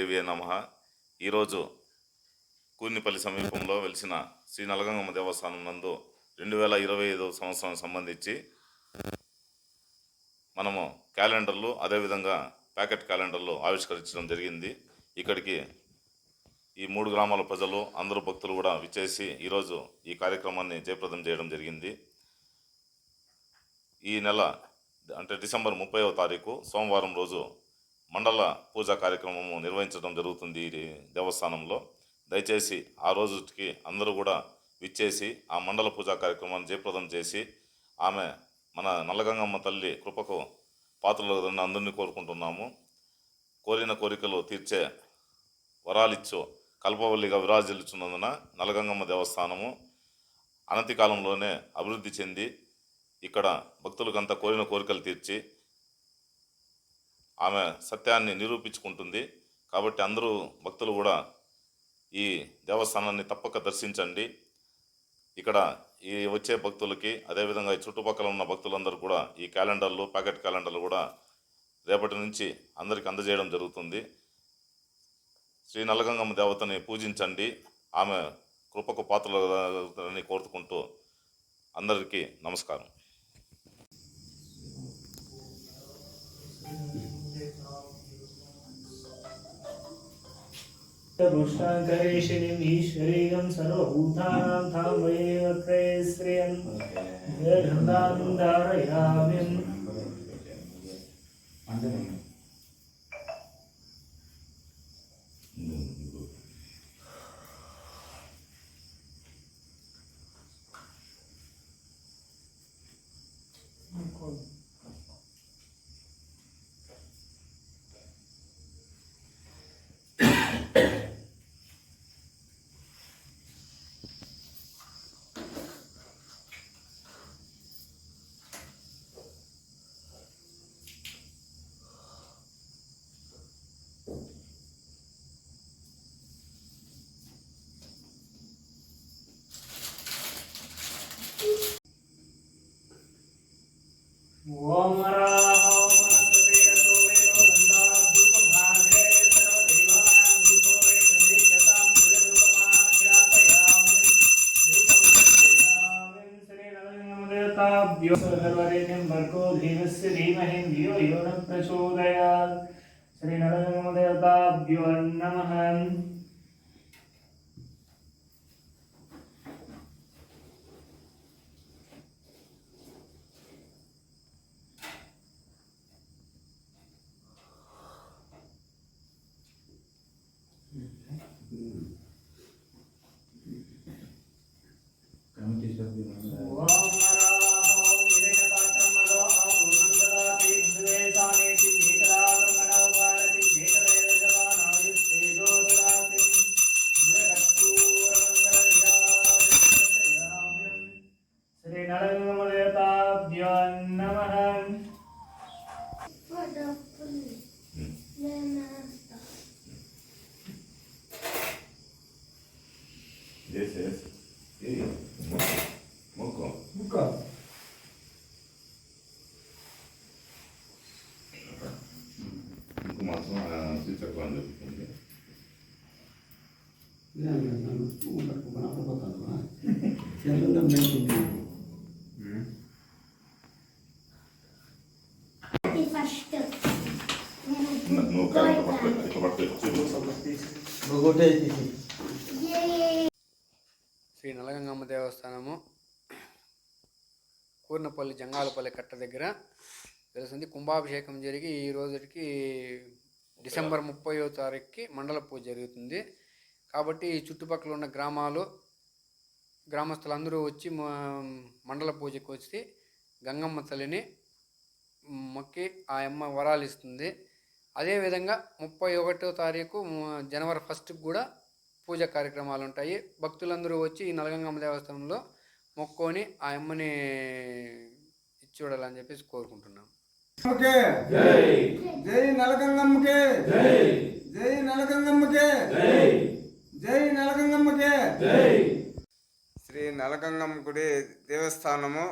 దేవి నమ. ఈరోజు కూర్నిపల్లి సమీపంలో వెలిసిన శ్రీ నలగంగమ్మ దేవస్థానం నందు రెండు వేల ఇరవై ఐదు సంవత్సరం సంబంధించి మనము క్యాలెండర్లు అదేవిధంగా ప్యాకెట్ క్యాలెండర్లు ఆవిష్కరించడం జరిగింది. ఇక్కడికి ఈ మూడు గ్రామాల ప్రజలు అందరూ భక్తులు కూడా విచ్చేసి ఈరోజు ఈ కార్యక్రమాన్ని జయప్రదం చేయడం జరిగింది. ఈ నెల అంటే డిసెంబర్ ముప్పైవ తారీఖు సోమవారం రోజు మండల పూజా కార్యక్రమము నిర్వహించడం జరుగుతుంది ఈ దేవస్థానంలో. దయచేసి ఆ రోజుకి అందరూ కూడా విచ్చేసి ఆ మండల పూజా కార్యక్రమాన్ని జయప్రదం చేసి ఆమె మన నల్లగంగమ్మ తల్లి కృపకు పాత్రలు అందరినీ కోరుకుంటున్నాము. కోరిన కోరికలు తీర్చే వరాలిచ్చు కల్పవల్లిగా విరాజిల్చున్నందున నలగంగమ్మ దేవస్థానము అనతి కాలంలోనే అభివృద్ధి చెంది ఇక్కడ భక్తులకంతా కోరిన కోరికలు తీర్చి ఆమె సత్యాన్ని నిరూపించుకుంటుంది. కాబట్టి అందరూ భక్తులు కూడా ఈ దేవస్థానాన్ని తప్పక దర్శించండి. ఇక్కడ ఈ వచ్చే భక్తులకి అదేవిధంగా ఈ చుట్టుపక్కల ఉన్న భక్తులందరూ కూడా ఈ క్యాలెండర్లు ప్యాకెట్ క్యాలెండర్లు కూడా రేపటి నుంచి అందరికి అందజేయడం జరుగుతుంది. శ్రీ నల్లగంగమ్మ దేవతని పూజించండి. ఆమె కృపకు పాత్రలని కోరుకుంటూ అందరికీ నమస్కారం. पुष्टाकरेशिनीम् ईश्वरीयं सर्वभूतानां धामयेव त्रयश्रियं गन्धां धारयामिम् श्रीनरसिंहदेवताभ्यो सर्वरेण्यं भर्गो धीमस्य धीमहि धियो यो न प्रचोदयात् श्रीनरसिंहदेवताभ्यो नमः Yes, yes. moca, moca, Moko. A se quando? Não, não, não. Não, não, não. Não, não, não. Não, não, não. కొట్టేసి శ్రీ నలగంగమ్మ దేవస్థానము కూర్నపల్లి జంగాలపల్లి కట్ట దగ్గర తెలిసింది కుంభాభిషేకం జరిగి ఈ రోజుకి డిసెంబర్ ముప్పయో తారీఖుకి మండల పూజ జరుగుతుంది. కాబట్టి చుట్టుపక్కల ఉన్న గ్రామాలు గ్రామస్తులందరూ వచ్చి మండల పూజకు వచ్చి గంగమ్మ తల్లిని మొక్కి ఆ అమ్మ వరాలు ఇస్తుంది. అదేవిధంగా ముప్పై ఒకటో తారీఖు జనవరి ఫస్ట్కి కూడా పూజ కార్యక్రమాలు ఉంటాయి. భక్తులందరూ వచ్చి ఈ నలగంగమ్మ దేవస్థానంలో మొక్కొని ఆ అమ్మని ఇచ్చి చూడాలని చెప్పేసి కోరుకుంటున్నాం. జై జై నలగంగమ్మకే. జై జై నలగంగమ్మకే. జై జై నలగంగమ్మకే. జై శ్రీ నలగంగమ్మ గుడి దేవస్థానము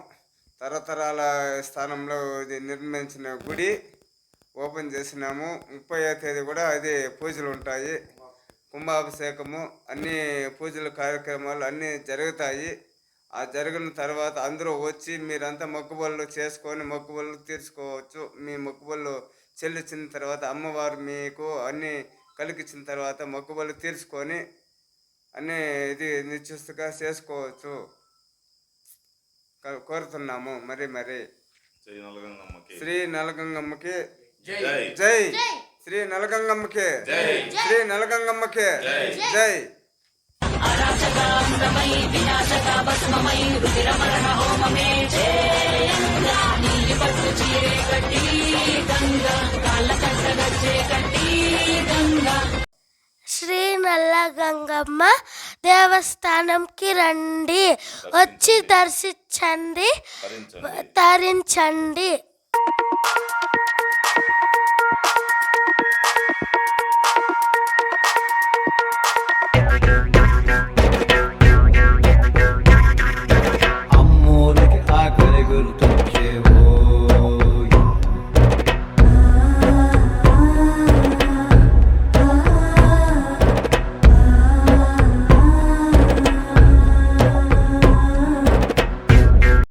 తరతరాల స్థానంలో ఇది నిర్మించిన గుడి. ఓపెన్ చేసినాము. ముప్పై తేదీ కూడా అది పూజలు ఉంటాయి. కుంభాభిషేకము అన్ని పూజలు కార్యక్రమాలు అన్నీ జరుగుతాయి. ఆ జరిగిన తర్వాత అందరూ వచ్చి మీరంతా మొక్కుబళ్ళు చేసుకొని మొక్కుబళ్ళు తీర్చుకోవచ్చు. మీ మొక్కుబళ్ళు చెల్లించిన తర్వాత అమ్మవారు మీకు అన్నీ కలిగించిన తర్వాత మొక్కుబళ్ళు తీర్చుకొని అన్నీ ఇది నిశ్చిస్తుగా చేసుకోవచ్చు. కోరుతున్నాము. మరి మరి. జై. నలగంగమ్మకి. శ్రీ నలగంగమ్మకి. జై. జై. శ్రీ నలగంగమ్మకి శ్రీ నలగంగమ్మకి జై శ్రీ నల్లగంగమ్మ దేవస్థానంకి రండి. వచ్చి దర్శించండి. తరించండి.